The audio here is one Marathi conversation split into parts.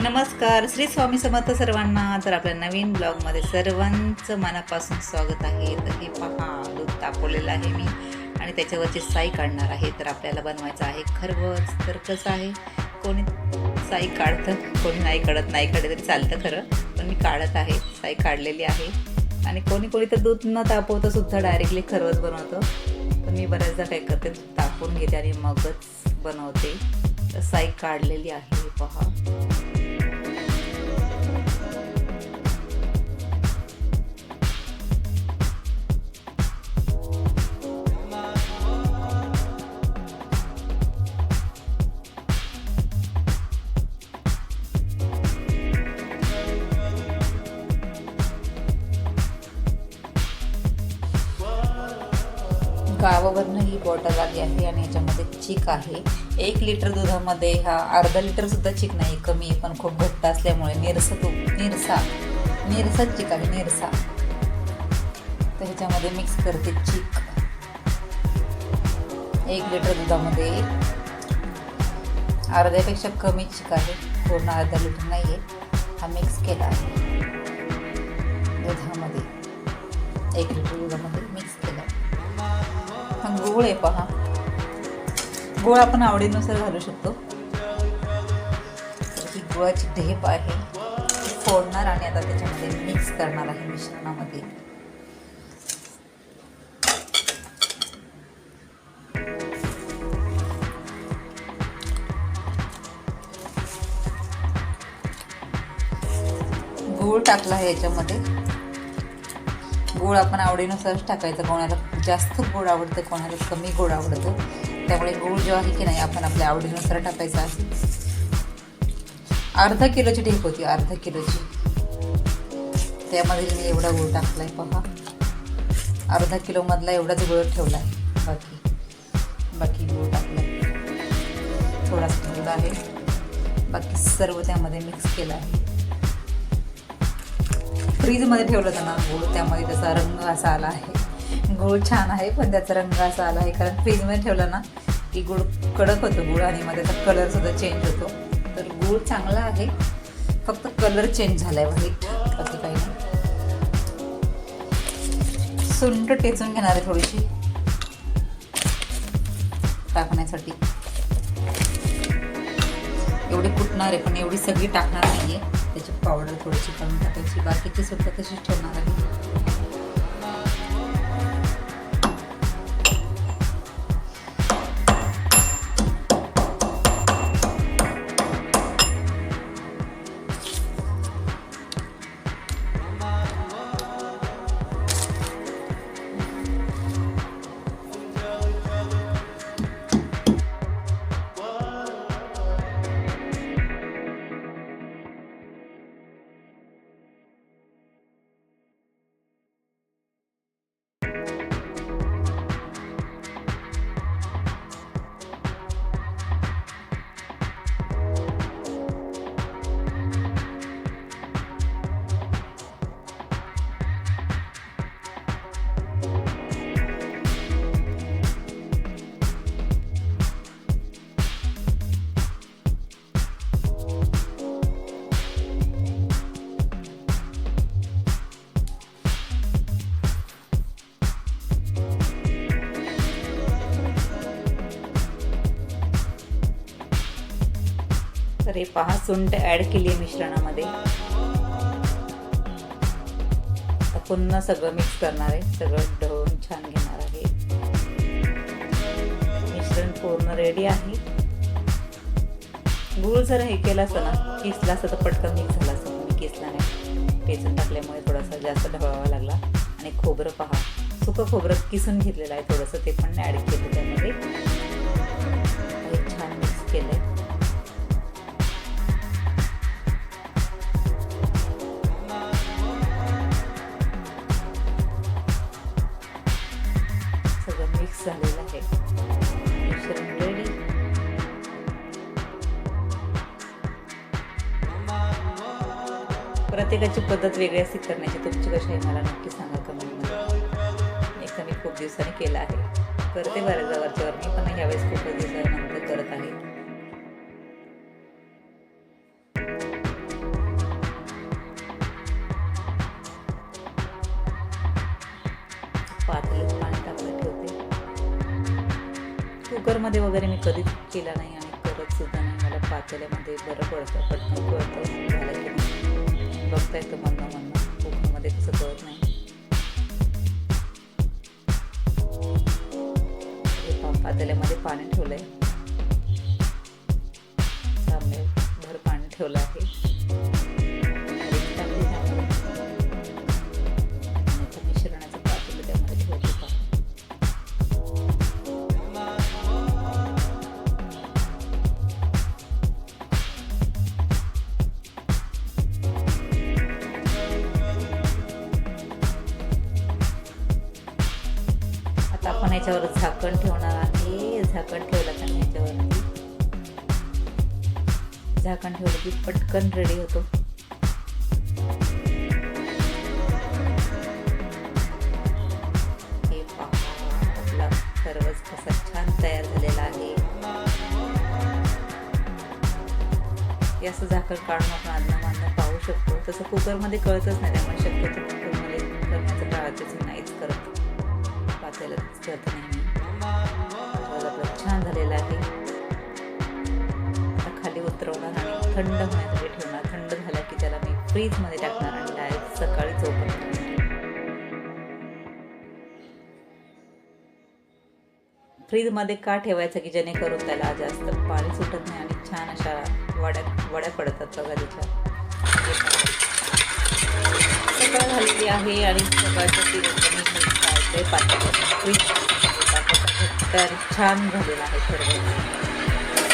नमस्कार श्री स्वामी समर्थ सर्वांना. तर आपल्या नवीन ब्लॉगमध्ये सर्वांचं मनापासून स्वागत आहे. तर हे पहा दूध तापवलेलं आहे मी आणि त्याच्यावरची साई काढणार आहे. तर आपल्याला बनवायचं आहे खरवच तर कसं आहे? कोणी साई काढतं कोणी नाही काढत नाही काढत तरी चालतं खरं. पण मी काढत आहे साई काढलेली आहे. आणि कोणी कोणी तर दूध न तापवतं सुद्धा डायरेक्टली खरवच बनवतं. पण मी बऱ्याचदा काय करते तापवून घेते आणि मगच बनवते. तर साई काढलेली आहे पहा. गावावरनं ही बॉटल आली आहे आणि याच्यामध्ये चिक आहे. एक लिटर दुधामध्ये हा अर्धा लिटर सुद्धा चिक नाही कमी आहे पण खूप घट्ट असल्यामुळे निरसा तू निरसा निरसा चिक आहे निरसा. तर ह्याच्यामध्ये मिक्स करते चिक. एक लिटर दुधामध्ये अर्ध्यापेक्षा कमी चिक आहे पूर्ण अर्धा लिटर नाही आहे हा मिक्स केला आहे. दुधामध्ये एक लिटर दुधामध्ये मिक्स गूळ आहे पहा. गोळ आपण आवडीनुसार घालू शकतो. ही गुळाची ढेप आहे. फोडणार आणि आता त्याच्यामध्ये मिक्स करणार आहे मिश्रणामध्ये गूळ टाकला आहे याच्यामध्ये. गोड आपण आवडीनुसारच टाकायचं. कोणाला जास्त गोड आवडतं कोणाला कमी गोड आवडतं. त्यामुळे गोड जो आहे की नाही आपण आपल्या आवडीनुसार टाकायचा. अर्धा किलोची ढेक होती अर्धा किलोची. त्यामध्ये मी एवढा गुळ टाकला आहे पहा. अर्धा किलोमधला एवढाच गुळ ठेवला आहे बाकी बाकी गुळ टाकला आहे थोडासा गुळ आहे. बाकी सर्व त्यामध्ये मिक्स केलं आहे. फ्रीजमध्ये ठेवलं होतं ना गूळ त्यामध्ये त्याचा रंग असा आला आहे. गूळ छान आहे पण त्याचा रंग असा आला आहे. कारण फ्रीजमध्ये ठेवलं ना की गूळ कडक होतं गूळ आणि मग त्याचा कलरसुद्धा चेंज होतो. तर गूळ चांगला आहे. फक्त कलर चेंज झाला आहे व्हाईट असं काही नाही. सुंट टेचून घेणार आहे थोडीशी. टाकण्यासाठी. एवढी कुटणार आहे पण एवढी सगळी टाकणार नाही आहे त्याची पावडर थोडीशी कमी टाकायची बाकीची सुद्धा तशीच ठेवणार आहे. तर हे पहा सुंट ॲड केली आहे मिश्रणामध्ये पुन्हा सगळं मिक्स करणार आहे. सगळं ढवून छान घेणार आहे. मिश्रण पूर्ण रेडी आहे. गूळ जर हे केलं असतं ना किसला असं तर पटकन मिक्स झाला असतं मी किसला नाही. टेचून टाकल्यामुळे थोडासा जास्त ढवळावा लागला. आणि खोबरं पहा. सुकं खोबरं किसून घेतलेलं आहे थोडंसं ते पण ॲड केलं त्यामध्ये. छान मिक्स केलं प्रत्येकाची पद्धत वेगळी असते करण्याची. तुमची कशी आहे मला नक्की सांगा कमी एकदा मी खूप दिवसांनी केला आहे. करते बऱ्याच वरच्यावर मी पण ह्यावेळेस खूप दिवसानंतर करत आहे. पातळीत पाणी टाकलं ठेवते. कुकरमध्ये वगैरे मी कधीच केला नाही आणि करत सुद्धा नाही. मला पातेल्यामध्ये बरं पडतं पटकन पडतं. झालं की बघता येतं म्हणणं. म्हणणं कुकरमध्ये कसं कळत नाही. हे पातेल्यामध्ये पाणी ठेवलं आहे सामने भर पाणी ठेवलं आहे. आपण याच्यावर झाकण ठेवणार आहे. झाकण ठेवलं त्यांनी याच्यावर याच्यावरती? झाकण ठेवलं की पटकन रेडी होतो. हे आपला सर्वच कसा छान तयार झालेला आहे. हे असं झाकण काढून आपण अन्न मागणं पाहू शकतो. तसं कुकरमध्ये कळतच नाही त्यामुळे शक्यतो कुकरमध्ये करण्याचं टाळतेच नाहीच करत. आपल्याला दिसत नाही छान झालेलं आहे. आता खाली उतरवणार आणि थंड होण्यासाठी ठेवणार. थंड झाला की त्याला मी फ्रीजमध्ये टाकणार आणि डायरेक्ट सकाळी ओपन करणार फ्रीजमध्ये का ठेवायचं की जेणेकरून त्याला जास्त पाणी सुटत नाही आणि छान अशा वड्या वड्या पडतात बघा त्याच्या सकाळ झालेली आहे आणि सकाळचं तिरंग मी तर छान झालेलं आहे सर्व.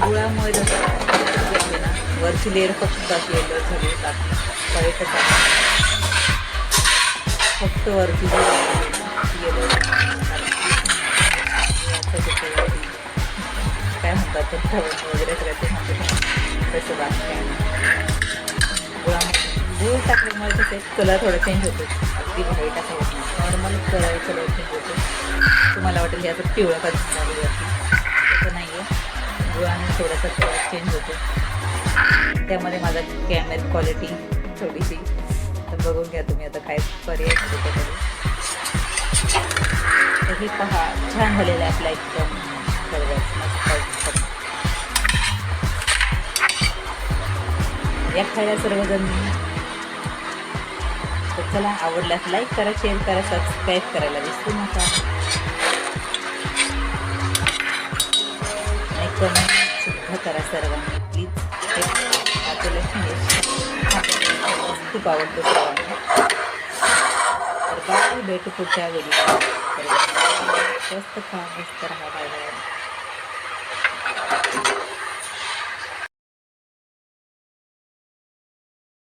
गुळामुळे जसं ना वरची लेअर फक्त अशी येलो झाली फक्त वरची काय म्हणतात ते वगैरे सगळं ते तसं बाकी गुळ टाकल्यामुळे कलर थोडा चेंज होतो अगदी व्हाईट असं होत नाही नॉर्मल कलर कलर चेंज होतो तुम्हाला वाटेल हे असं पिवळं का दिसणार तसं नाही आहे गुळाने थोडासा कलर चेंज होतो त्यामध्ये माझा कॅमेरा क्वालिटी थोडीशी तर बघून घ्या तुम्ही आता काय पर्याय आहे त्याच्याकडे तर हे पहा छान झालेलं आहे आपला एकदम सर्व या खायला सर्वजण. तर चला आवडल्यास लाईक करा शेअर करा सबस्क्राईब करायला विसरू नका. आणि कमेंट सुद्धा करा सर्वांनी प्लीज खूप आवडतो सर्वांना. सकाळी बाय भेटू पुढच्या वेळी. स्वस्त खा मस्त राहा बाय बाय.